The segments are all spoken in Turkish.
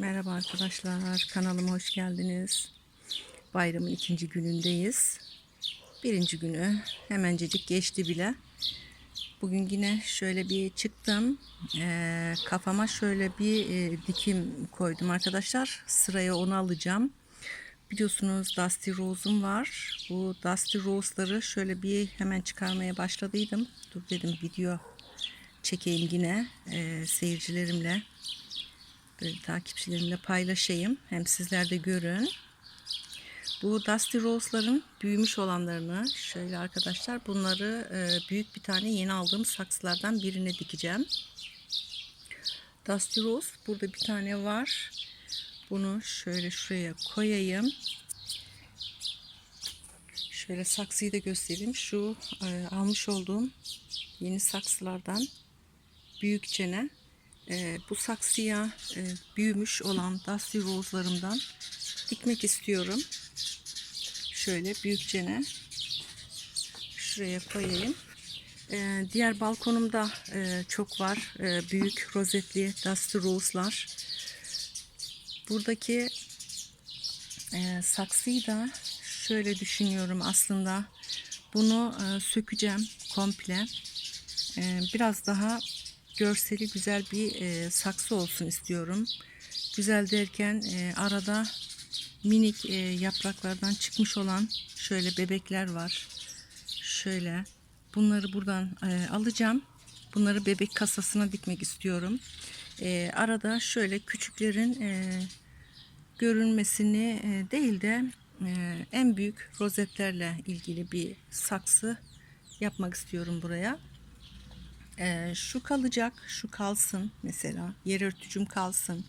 Merhaba arkadaşlar, kanalıma hoş geldiniz. Bayramın ikinci günündeyiz. Birinci günü hemencecik geçti bile. Bugün yine şöyle bir çıktım. Ee, kafama şöyle bir e, dikim koydum arkadaşlar. Sıraya onu alacağım. Biliyorsunuz Dusty Rose'um var. Bu Dusty Rose'ları şöyle bir hemen çıkarmaya başladıydım. Dur dedim video çekeyim yine e, seyircilerimle böyle takipçilerimle paylaşayım. Hem sizler de görün. Bu Dusty Rose'ların büyümüş olanlarını şöyle arkadaşlar bunları e, büyük bir tane yeni aldığım saksılardan birine dikeceğim. Dusty Rose burada bir tane var. Bunu şöyle şuraya koyayım. Şöyle saksıyı da göstereyim. Şu e, almış olduğum yeni saksılardan büyükçene e, bu saksıya e, büyümüş olan Dusty Rose'larımdan dikmek istiyorum. Şöyle büyükçene şuraya koyayım. E, diğer balkonumda e, çok var. E, büyük rozetli Dusty Rose'lar. Buradaki e, saksıyı da şöyle düşünüyorum aslında. Bunu e, sökeceğim komple. E, biraz daha görseli güzel bir e, saksı olsun istiyorum. Güzel derken e, arada minik e, yapraklardan çıkmış olan şöyle bebekler var. Şöyle bunları buradan e, alacağım. Bunları bebek kasasına dikmek istiyorum. E, arada şöyle küçüklerin e, görünmesini e, değil de e, en büyük rozetlerle ilgili bir saksı yapmak istiyorum buraya. Ee, şu kalacak, şu kalsın mesela. Yer örtücüm kalsın,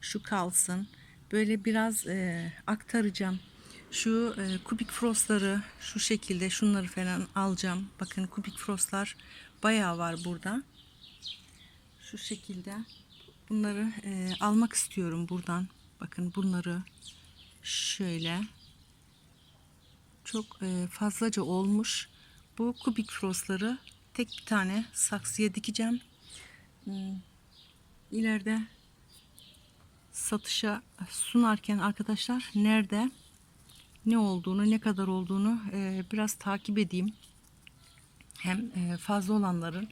şu kalsın. Böyle biraz e, aktaracağım. Şu e, kubik frostları şu şekilde şunları falan alacağım. Bakın kubik frostlar bayağı var burada. Şu şekilde bunları e, almak istiyorum buradan. Bakın bunları şöyle çok e, fazlaca olmuş. Bu kubik frostları tek bir tane saksıya dikeceğim. Hmm, İleride satışa sunarken arkadaşlar nerede ne olduğunu ne kadar olduğunu e, biraz takip edeyim. Hem e, fazla olanların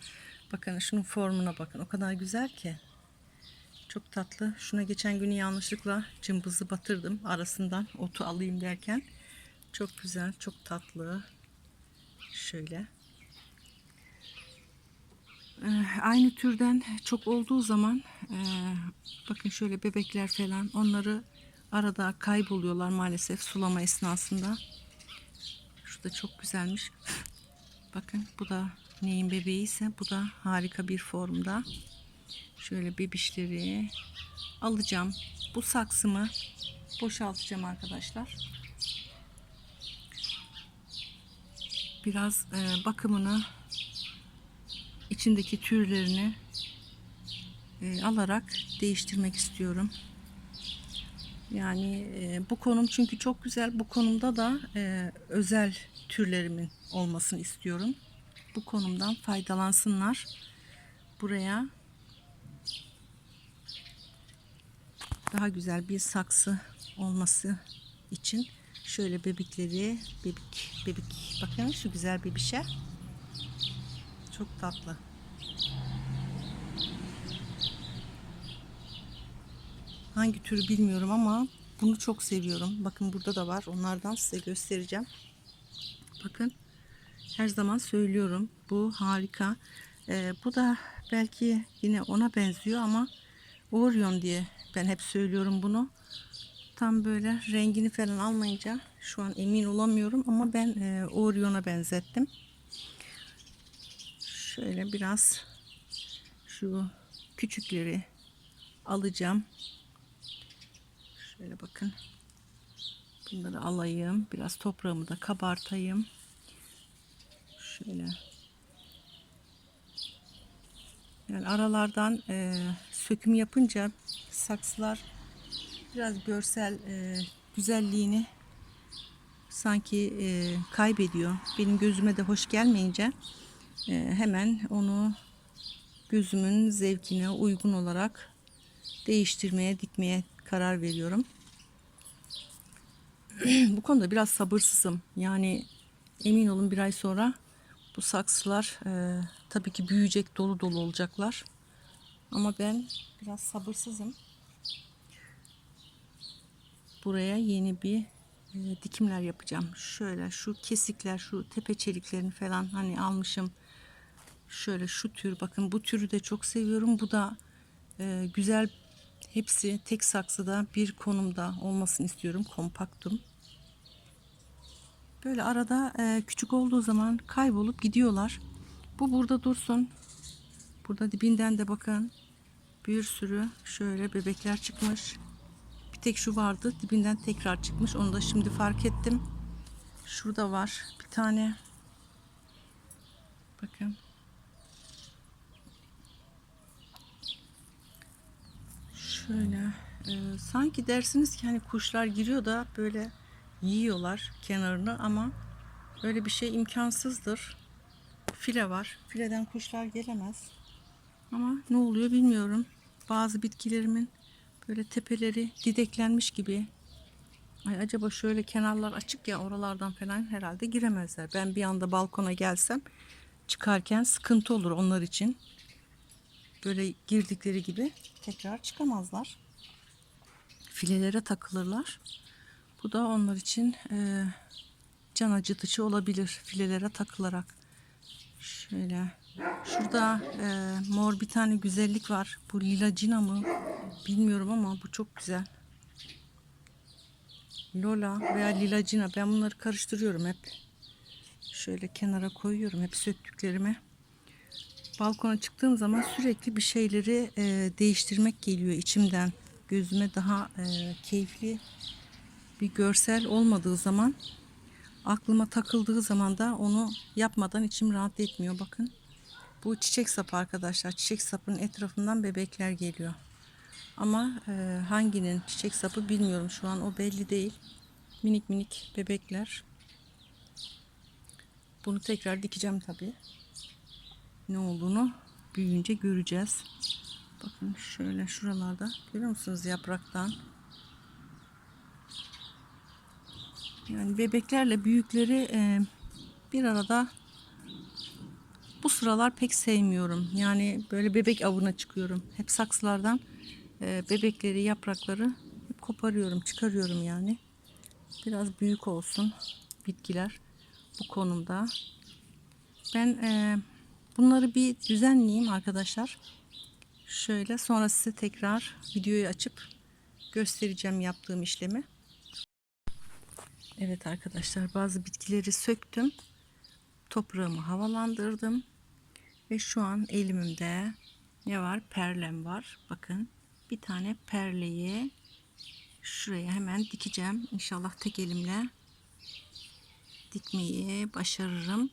bakın şunun formuna bakın o kadar güzel ki çok tatlı. Şuna geçen günü yanlışlıkla cımbızı batırdım arasından otu alayım derken çok güzel çok tatlı şöyle aynı türden çok olduğu zaman e, bakın şöyle bebekler falan onları arada kayboluyorlar maalesef sulama esnasında. Şu da çok güzelmiş. bakın bu da neyin bebeği ise bu da harika bir formda. Şöyle bebişleri alacağım. Bu saksımı boşaltacağım arkadaşlar. Biraz e, bakımını içindeki türlerini e, alarak değiştirmek istiyorum. Yani e, bu konum çünkü çok güzel. Bu konumda da e, özel türlerimin olmasını istiyorum. Bu konumdan faydalansınlar. Buraya daha güzel bir saksı olması için şöyle bebekleri bebek bebek bakın şu güzel bebişe çok tatlı. Hangi türü bilmiyorum ama bunu çok seviyorum. Bakın burada da var. Onlardan size göstereceğim. Bakın her zaman söylüyorum. Bu harika. Ee, bu da belki yine ona benziyor ama Orion diye ben hep söylüyorum bunu. Tam böyle rengini falan almayınca şu an emin olamıyorum ama ben e, Orion'a benzettim. Şöyle biraz şu küçükleri alacağım. Şöyle bakın. Bunları alayım. Biraz toprağımı da kabartayım. Şöyle. Yani aralardan e, söküm yapınca saksılar biraz görsel e, güzelliğini sanki e, kaybediyor. Benim gözüme de hoş gelmeyince hemen onu gözümün zevkine uygun olarak değiştirmeye, dikmeye karar veriyorum. Bu konuda biraz sabırsızım. Yani emin olun bir ay sonra bu saksılar e, tabii ki büyüyecek, dolu dolu olacaklar. Ama ben biraz sabırsızım. Buraya yeni bir e, dikimler yapacağım. Şöyle şu kesikler, şu tepe çeliklerini falan hani almışım. Şöyle şu tür bakın bu türü de çok seviyorum. Bu da e, güzel hepsi tek saksıda bir konumda olmasını istiyorum. Kompaktum. Böyle arada e, küçük olduğu zaman kaybolup gidiyorlar. Bu burada dursun. Burada dibinden de bakın bir sürü şöyle bebekler çıkmış. Bir tek şu vardı. Dibinden tekrar çıkmış. Onu da şimdi fark ettim. Şurada var bir tane. Bakın. Şöyle e, sanki dersiniz ki hani kuşlar giriyor da böyle yiyorlar kenarını ama öyle bir şey imkansızdır. File var. Fileden kuşlar gelemez. Ama ne oluyor bilmiyorum. Bazı bitkilerimin böyle tepeleri dideklenmiş gibi. Ay acaba şöyle kenarlar açık ya oralardan falan herhalde giremezler. Ben bir anda balkona gelsem çıkarken sıkıntı olur onlar için. Böyle girdikleri gibi tekrar çıkamazlar. Filelere takılırlar. Bu da onlar için e, can acıtıcı olabilir filelere takılarak. Şöyle şurada e, mor bir tane güzellik var. Bu lilacina mı bilmiyorum ama bu çok güzel. Lola veya lilacina ben bunları karıştırıyorum hep. Şöyle kenara koyuyorum hep söktüklerimi. Balkona çıktığım zaman sürekli bir şeyleri e, değiştirmek geliyor içimden. Gözüme daha e, keyifli bir görsel olmadığı zaman aklıma takıldığı zaman da onu yapmadan içim rahat etmiyor. Bakın bu çiçek sapı arkadaşlar. Çiçek sapının etrafından bebekler geliyor. Ama e, hanginin çiçek sapı bilmiyorum şu an o belli değil. Minik minik bebekler. Bunu tekrar dikeceğim tabii. Ne olduğunu büyüyünce göreceğiz. Bakın şöyle şuralarda görüyor musunuz yapraktan? Yani bebeklerle büyükleri e, bir arada bu sıralar pek sevmiyorum. Yani böyle bebek avına çıkıyorum. Hep saksılardan e, bebekleri, yaprakları hep koparıyorum, çıkarıyorum yani. Biraz büyük olsun bitkiler bu konumda. Ben e, bunları bir düzenleyeyim arkadaşlar. Şöyle sonra size tekrar videoyu açıp göstereceğim yaptığım işlemi. Evet arkadaşlar bazı bitkileri söktüm. Toprağımı havalandırdım. Ve şu an elimde ne var? Perlem var. Bakın bir tane perleyi şuraya hemen dikeceğim. İnşallah tek elimle dikmeyi başarırım.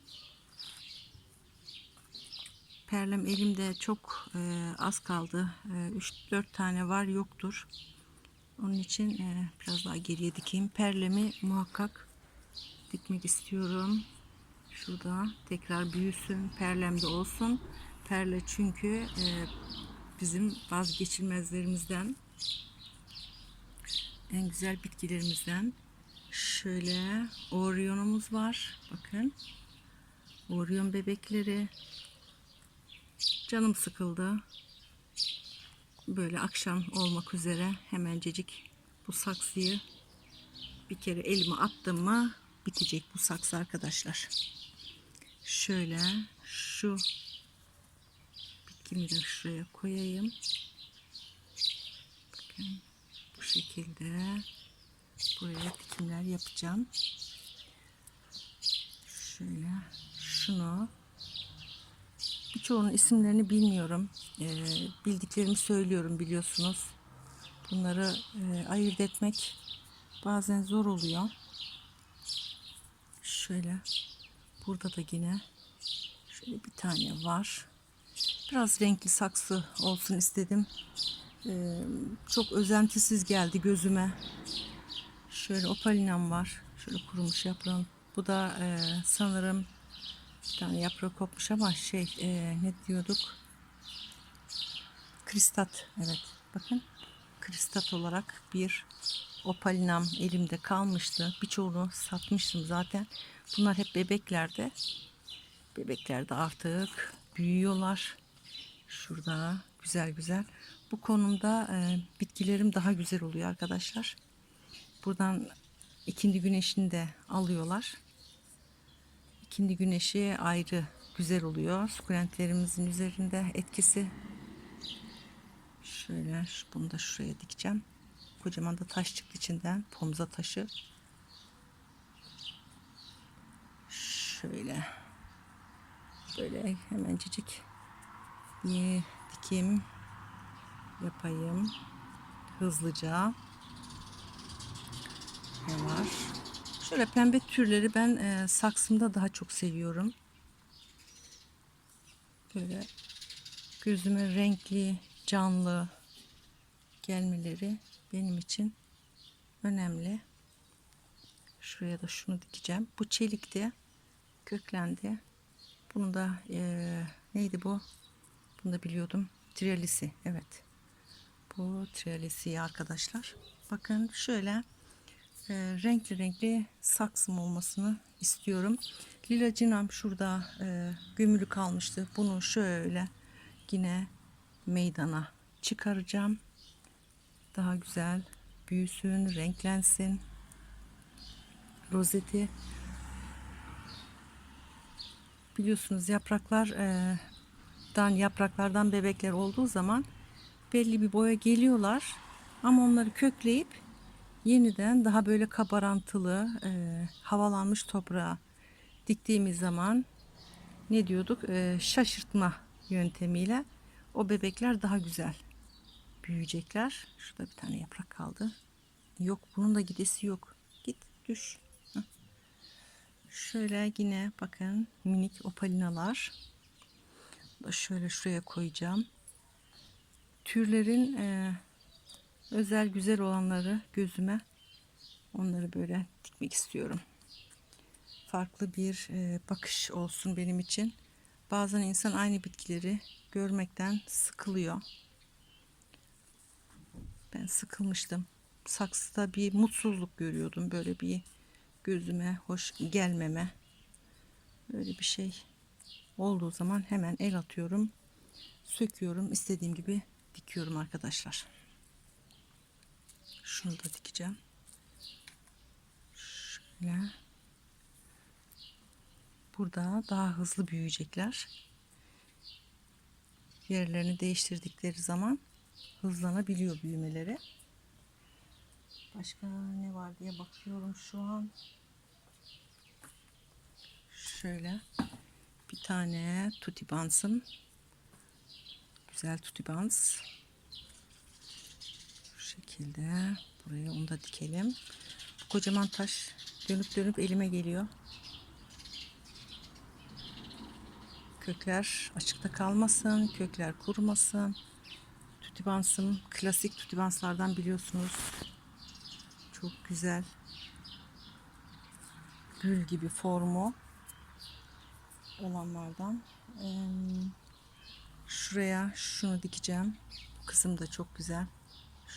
Perlem elimde çok e, az kaldı. E, 3-4 tane var yoktur. Onun için e, biraz daha geriye dikeyim. Perlemi muhakkak dikmek istiyorum. Şurada tekrar büyüsün. Perlemde olsun. Perle çünkü e, bizim vazgeçilmezlerimizden. En güzel bitkilerimizden. Şöyle Orion'umuz var. Bakın. Orion bebekleri. Canım sıkıldı böyle akşam olmak üzere hemencecik bu saksıyı bir kere elime attım mı bitecek bu saksı arkadaşlar. Şöyle şu bitkimi de şuraya koyayım. Bakın bu şekilde buraya dikimler yapacağım. Şöyle şunu Birçoğunun isimlerini bilmiyorum. E, bildiklerimi söylüyorum biliyorsunuz. Bunları e, ayırt etmek bazen zor oluyor. Şöyle burada da yine şöyle bir tane var. Biraz renkli saksı olsun istedim. Ee, çok özentisiz geldi gözüme. Şöyle opalinam var. Şöyle kurumuş yaprağın. Bu da e, sanırım bir tane yaprağı kopmuş ama şey e, ne diyorduk? Kristat. Evet. Bakın. kristat olarak bir opalinam elimde kalmıştı. Birçoğunu satmıştım zaten. Bunlar hep bebeklerde. Bebeklerde artık büyüyorlar. Şurada güzel güzel. Bu konumda e, bitkilerim daha güzel oluyor arkadaşlar. Buradan ikindi güneşini de alıyorlar. İkindi güneşi ayrı güzel oluyor. Sukulentlerimizin üzerinde etkisi. Şöyle bunu da şuraya dikeceğim. Kocaman da taş çıktı içinden. Pomza taşı. Şöyle. Böyle hemencecik bir dikim yapayım. Hızlıca. Ne var? Şöyle pembe türleri ben e, saksımda daha çok seviyorum. Böyle gözüme renkli, canlı gelmeleri benim için önemli. Şuraya da şunu dikeceğim. Bu çelikti. Köklendi. Bunu da eee, neydi bu? Bunu da biliyordum. Trialisi. Evet. Bu trialisi arkadaşlar. Bakın şöyle eee, renkli renkli saksım olmasını istiyorum. Lila cinam şurada eee gömülü kalmıştı. Bunu şöyle yine meydana çıkaracağım. Daha güzel büyüsün, renklensin. Rozeti biliyorsunuz yapraklar e, dan yapraklardan bebekler olduğu zaman belli bir boya geliyorlar ama onları kökleyip yeniden daha böyle kabarantılı e, havalanmış toprağa diktiğimiz zaman ne diyorduk E, şaşırtma yöntemiyle o bebekler daha güzel büyüyecekler. Şurada bir tane yaprak kaldı. Yok bunun da gidesi yok. Git düş. Şöyle yine bakın minik opalinalar. Şöyle şuraya koyacağım. Türlerin e, özel güzel olanları gözüme onları böyle dikmek istiyorum. Farklı bir e, bakış olsun benim için. Bazen insan aynı bitkileri görmekten sıkılıyor. Ben sıkılmıştım. Saksıda bir mutsuzluk görüyordum. Böyle bir gözüme hoş gelmeme. Böyle bir şey olduğu zaman hemen el atıyorum. Söküyorum. istediğim gibi dikiyorum arkadaşlar. Şunu da dikeceğim. Şöyle. Burada daha hızlı büyüyecekler. Yerlerini değiştirdikleri zaman hızlanabiliyor büyümeleri. Başka ne var diye bakıyorum şu an. Şöyle bir tane tutibansım. Güzel tutibans. Şekilde buraya onu da dikelim. Bu kocaman taş dönüp dönüp elime geliyor. Kökler açıkta kalmasın, kökler kurumasın. Tutibansım klasik tutibanslardan biliyorsunuz. Çok güzel. Gül gibi formu olanlardan. Şuraya şunu dikeceğim. Bu kısım da çok güzel.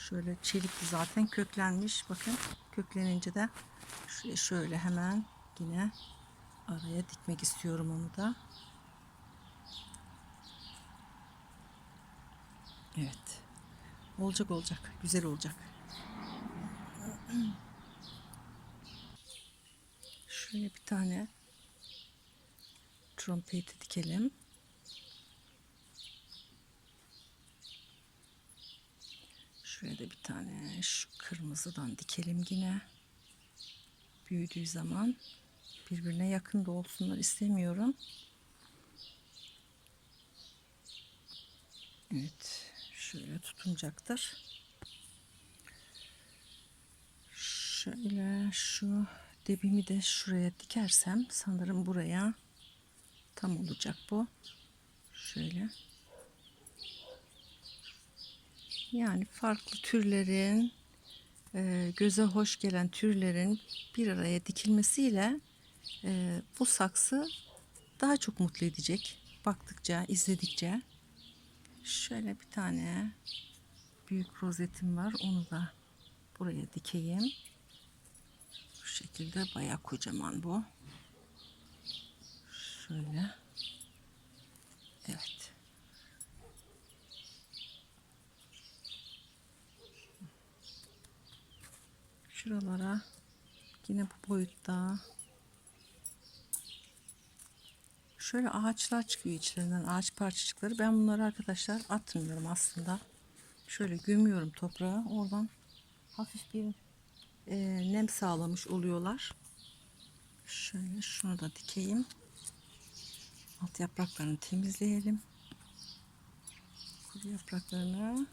Şöyle çelikli zaten köklenmiş. Bakın köklenince de şöyle hemen yine araya dikmek istiyorum onu da. Evet. Olacak olacak. Güzel olacak. Şöyle bir tane trompeti dikelim. Şuraya da bir tane şu kırmızıdan dikelim yine. Büyüdüğü zaman birbirine yakın da olsunlar istemiyorum. Evet. Şöyle tutunacaktır. Şöyle şu debimi de şuraya dikersem sanırım buraya tam olacak bu. Şöyle. Yani farklı türlerin e, göze hoş gelen türlerin bir araya dikilmesiyle e, bu saksı daha çok mutlu edecek. Baktıkça, izledikçe. Şöyle bir tane büyük rozetim var. Onu da buraya dikeyim. Bu şekilde bayağı kocaman bu. Şöyle. Evet. Şuralara yine bu boyutta şöyle ağaçlar çıkıyor içlerinden ağaç parçacıkları. Ben bunları arkadaşlar atmıyorum aslında. Şöyle gömüyorum toprağa. Oradan hafif bir e, nem sağlamış oluyorlar. Şöyle şunu da dikeyim. Alt yapraklarını temizleyelim. Kuru yapraklarını.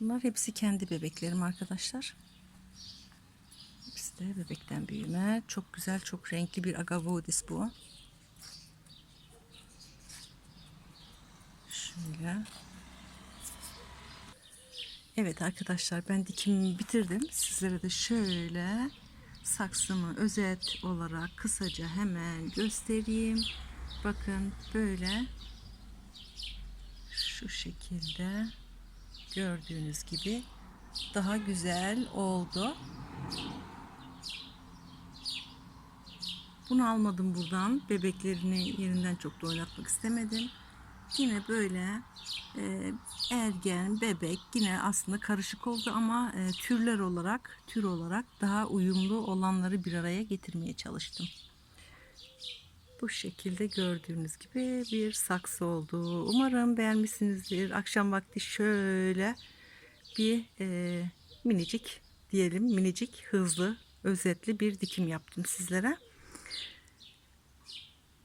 Bunlar hepsi kendi bebeklerim arkadaşlar. De bebekten büyüme. Çok güzel, çok renkli bir agavodis bu. Şöyle. Evet arkadaşlar ben dikimimi bitirdim. Sizlere de şöyle saksımı özet olarak kısaca hemen göstereyim. Bakın böyle şu şekilde gördüğünüz gibi daha güzel oldu. Bunu almadım buradan. Bebeklerini yerinden çok da oynatmak istemedim. Yine böyle e, ergen, bebek yine aslında karışık oldu ama e, türler olarak, tür olarak daha uyumlu olanları bir araya getirmeye çalıştım. Bu şekilde gördüğünüz gibi bir saksı oldu. Umarım beğenmişsinizdir. Akşam vakti şöyle bir e, minicik diyelim minicik hızlı özetli bir dikim yaptım sizlere.